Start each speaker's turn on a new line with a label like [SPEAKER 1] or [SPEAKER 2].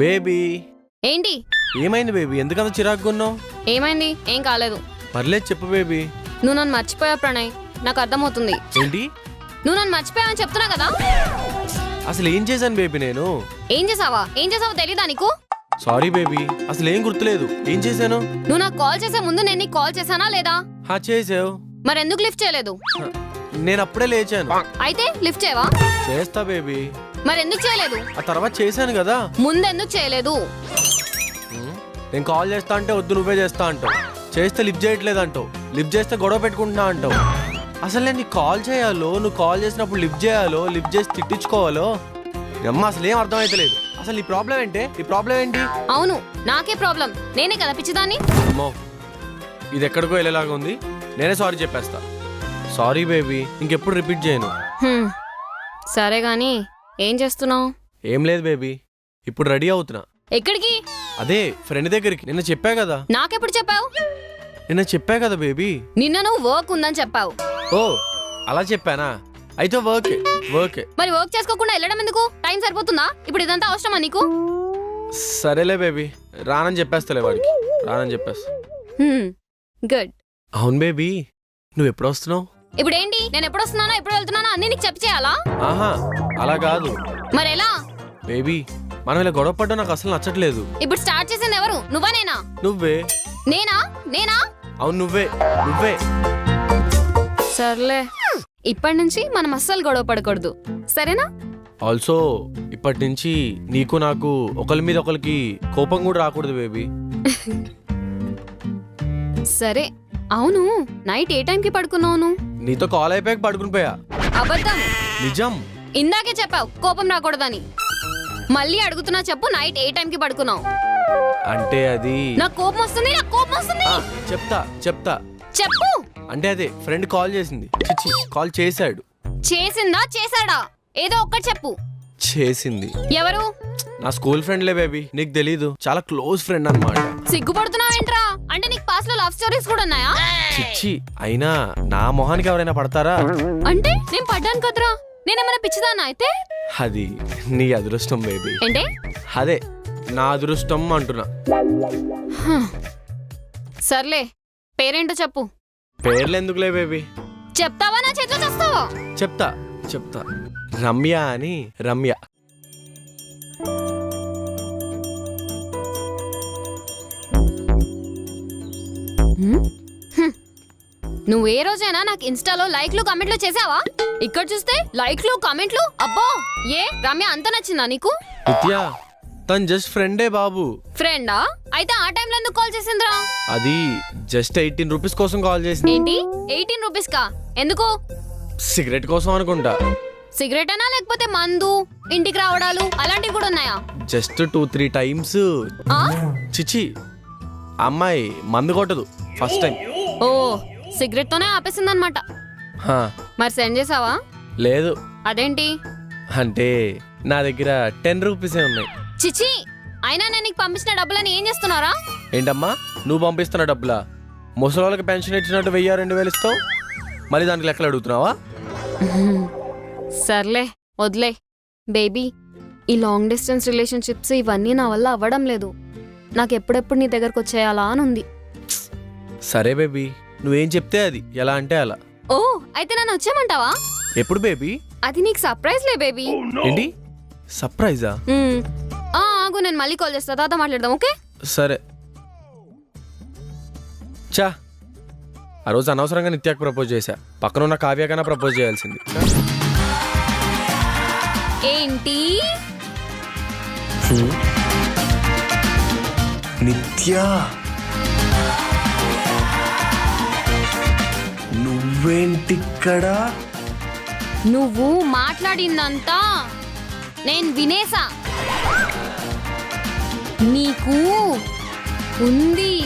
[SPEAKER 1] Baby.
[SPEAKER 2] ఏంటి?
[SPEAKER 1] ఏమైంది baby? ఎందుకంత చిరాకు ఉన్నావు?
[SPEAKER 2] ఏమైంది? ఏం కాలేదు.
[SPEAKER 1] పర్లేదు చెప్పు బేబీ.
[SPEAKER 2] నువ్వు నన్ను మర్చిపోయావు ప్రణయ్? నాకు అర్థమవుతుంది.
[SPEAKER 1] ఏంటి?
[SPEAKER 2] నువ్వు నన్ను మర్చిపోయావని చెప్తున్నా కదా?
[SPEAKER 1] అసలు ఏం చేశాను బేబీ నేను?
[SPEAKER 2] ఏం చేసావా? ఏం చేసావో తెలీదా నీకు?
[SPEAKER 1] Sorry baby. అసలు ఏం గుర్తులేదు. ఏం చేశాను?
[SPEAKER 2] నువ్వు నాకు కాల్ చేసే ముందు నేను నీకు కాల్ చేశానా లేదా?
[SPEAKER 1] హా చేసావు
[SPEAKER 2] మరి ఎందుకు లిఫ్ట్ చేయలేదు?
[SPEAKER 1] నేను అప్పుడే లేచాను.
[SPEAKER 2] అయితే లిఫ్ట్ చేయవా?
[SPEAKER 1] చేస్తా బేబీ.
[SPEAKER 2] మరి ఎందుకు చేయలేదు?
[SPEAKER 1] ఆ తర్వాత చేశాను కదా.
[SPEAKER 2] ముందు ఎందుకు చేయలేదు.
[SPEAKER 1] నేను కాల్ చేస్తా అంటే వద్దు నువ్వే చేస్తా అంటావు. చేస్తే లిఫ్ట్ చేయట్లేదు అంటావు. లిఫ్ట్ చేస్తే గొడవ పెట్టుకుంటున్నా అంటావు. అసలు నేను నీకు కాల్ చేయాలో? నువ్వు కాల్ చేసినప్పుడు లిఫ్ట్ చేయాలో? లిఫ్ట్ చేసి తిట్టించుకోవాలో? అమ్మ అసలు ఏం అర్థమైతలేదు. అసలు నీ ప్రాబ్లం ఏంటి? నీ ప్రాబ్లం ఏంటి?
[SPEAKER 2] అవును నాకే ప్రాబ్లం. నేనే కదా పిచ్చిదాన్ని?
[SPEAKER 1] అమ్మో ఇది ఎక్కడికో వెళ్ళేలాగా ఉంది. నేనే సారీ చెప్పేస్తా. సారీ బేబీ ఇంకెప్పుడు రిపీట్ చేయను.
[SPEAKER 2] సరే గాని ఏం చేస్తున్నావు?
[SPEAKER 1] ఏం లేదు బేబీ. ఇప్పుడు రెడీ అవుతున్నా.
[SPEAKER 2] ఎక్కడికి?
[SPEAKER 1] అదే ఫ్రెండ్ దగ్గరికి. నిన్న చెప్పా కదా.
[SPEAKER 2] నాకెప్పుడు చెప్పావు?
[SPEAKER 1] నిన్న చెప్పా కదా బేబీ.
[SPEAKER 2] నిన్న నువ్వు వర్క్ ఉందని చెప్పావు.
[SPEAKER 1] ఓ అలా చెప్పానా? అయితే వర్కే వర్కే.
[SPEAKER 2] మరి వర్క్ చేసుకోకుండా వెళ్ళడం ఎందుకు? టైం సరిపోతుందా? ఇప్పుడు ఇదంతా అవసరమా నీకు?
[SPEAKER 1] సరేలే బేబీ. రానని చెప్పేస్తలే వాడికి. రానని చెప్పేస్తా.
[SPEAKER 2] గుడ్.
[SPEAKER 1] అవును బేబీ. నువ్వు ఎప్పుడు వస్తున్నావు?
[SPEAKER 2] ఇప్పుడు ఏంటి నేను ఎప్పుడు వస్తున్నానో ఎప్పుడు వెళ్తున్నానో అన్ని నీకు చెప్పి చేయాలా
[SPEAKER 1] ఆహా అలా కాదు.
[SPEAKER 2] మరి ఎలా
[SPEAKER 1] బేబీ మనం ఇలా గొడవ పడ్డం నాకు అసలు నచ్చట్లేదు.
[SPEAKER 2] ఇప్పుడు స్టార్ట్ చేసింది ఎవరు? నువ్వా నేనా?
[SPEAKER 1] నువ్వే.
[SPEAKER 2] నేనా? నేనా?
[SPEAKER 1] అవును నువ్వే. నువ్వే.
[SPEAKER 2] సర్లే. ఇప్పటి నుంచి మనం అస్సలు గొడవ పడకూడదు. సరేనా?
[SPEAKER 1] ఆల్సో ఇప్పటి నుంచి నీకు నాకు ఒకరి మీద ఒకరికి కోపం కూడా రాకూడదు బేబీ.
[SPEAKER 2] సరే. అవును. నైట్ ఏ టైంకి పడుకున్నావు నువ్వు
[SPEAKER 1] నీతో కాల్ అయిపోయాక పడుకుని పోయా.
[SPEAKER 2] అబద్ధం?
[SPEAKER 1] నిజం.
[SPEAKER 2] ఇందాకే చెప్పావు కోపం రాకూడదని. మళ్ళీ అడుగుతున్నా చెప్పు నైట్ ఏ టైంకి పడుకున్నావు?
[SPEAKER 1] అంటే అది
[SPEAKER 2] నాకు కోపం వస్తుంది నాకు కోపం వస్తుంది.
[SPEAKER 1] ఆ, చెప్తా చెప్తా.
[SPEAKER 2] చెప్పు.
[SPEAKER 1] అంటే అదే ఫ్రెండ్ కాల్ చేసింది. చిచ్చి కాల్ చేశాడు.
[SPEAKER 2] చేసిందా చేశాడా? ఏదో ఒక్కటి చెప్పు.
[SPEAKER 1] చేసింది.
[SPEAKER 2] ఎవరు?
[SPEAKER 1] నా స్కూల్ ఫ్రెండ్లే బేబీ. నీకు తెలీదు. చాలా క్లోజ్ ఫ్రెండ్ అన్నమాట.
[SPEAKER 2] సిగ్గుపడుతున్నావేంట్రా? అంటే నీకు పాస్లో లవ్ స్టోరీస్ కూడా ఉన్నాయా?
[SPEAKER 1] చిచ్చి అయినా నా మొహానికి ఎవరైనా పడతారా?
[SPEAKER 2] అంటే నేను పడ్డాను కదరా. నేనేమైనా పిచ్చిదానా అయితే?
[SPEAKER 1] అది నీ అదృష్టం బేబీ.
[SPEAKER 2] ఏంటే?
[SPEAKER 1] అదే నా అదృష్టం అంటున్నా.
[SPEAKER 2] సర్లే పేరేంటో చెప్పు.
[SPEAKER 1] పేర్లు ఎందుకులే బేబీ?
[SPEAKER 2] చెప్తావా నా చేతిలో చేస్తావా?
[SPEAKER 1] చెప్తా చెప్తా. రమ్య అని రమ్య.
[SPEAKER 2] నువ్వు ఏ రోజైనా నాకు ఇన్స్టాలో లైక్లు కమెంట్లు చేసావా? ఇక్కడ చూస్తే లైక్లు కమెంట్లు? అబ్బో! ఏ? రమ్య అంత నచ్చిందా నీకు?
[SPEAKER 1] నిత్య తను జస్ట్ ఫ్రెండే బాబు.
[SPEAKER 2] ఫ్రెండా అయితే ఆ టైంలో ఎందుకు కాల్ చేసిందిరా?
[SPEAKER 1] అది జస్ట్ ఎయిటీన్ రూపీస్ కోసం కాల్ చేసింది.
[SPEAKER 2] ఏంటి? ఎయిటీన్ రూపీస్ కా? ఎందుకు?
[SPEAKER 1] సిగరెట్ కోసం అనుకుంటా.
[SPEAKER 2] సిగరెట్ అనా లేకపోతే మందు? ఇంటికి రావడాలు? అలాంటివి కూడా ఉన్నాయా?
[SPEAKER 1] Just two three times.
[SPEAKER 2] ఆ?
[SPEAKER 1] చిచి అమ్మాయి మందు కొట్టదు ఫస్ట్ టైం.
[SPEAKER 2] ఓ సిగరెట్ తోనే ఆపేసిందనమాట మరి సెండ్ చేసావా?
[SPEAKER 1] లేదు.
[SPEAKER 2] అదేంటి?
[SPEAKER 1] అంటే నా దగ్గర టెన్ రూపీసే ఉన్నాయి.
[SPEAKER 2] చిచి అయినా నేను నీకు పంపించిన డబ్బులని ఏం చేస్తున్నారా?
[SPEAKER 1] ఏంటమ్మా? నువ్వు పంపిస్తున్న డబ్బులా? ముసలి వాళ్ళకి పెన్షన్ ఇచ్చినట్టు వెయ్యి రెండు వేలు ఇస్తావు? మళ్ళీ దానికి లెక్కలు అడుగుతున్నావా?
[SPEAKER 2] సర్లే వదిలే బేబీ ఈ లాంగ్ డిస్టెన్స్ రిలేషన్షిప్స్ ఇవన్నీ నా వల్ల అవ్వడం లేదు. నాకు ఎప్పుడెప్పుడు నీ దగ్గరకు వచ్చేయాలా అని ఉంది.
[SPEAKER 1] సరే బేబీ నువ్వేం చెప్తే అది. ఎలా అంటే అలా.
[SPEAKER 2] ఓ అయితే నన్ను వచ్చేయమంటావా?
[SPEAKER 1] ఎప్పుడు బేబీ?
[SPEAKER 2] అది నీకు సర్ప్రైజ్ లే బేబీ.
[SPEAKER 1] ఏంటి? సర్ప్రైజా
[SPEAKER 2] మ్మ్. ఆ, ఆగు నేను మళ్ళీ కాల్ చేస్తా. తర్వాత మాట్లాడదాం ఓకే?
[SPEAKER 1] సరే. చా ఆ రోజు అనవసరంగా నిత్యాకు ప్రపోజ్ చేశా. పక్కన ఉన్న కావ్యకైనా ప్రపోజ్ చేయాల్సింది.
[SPEAKER 2] ఏంటి?
[SPEAKER 1] నిత్య. నువ్వేంటిక్కడ?
[SPEAKER 2] నువ్వు మాట్లాడిందంతా నేను వినేసా. నీకు ఉంది.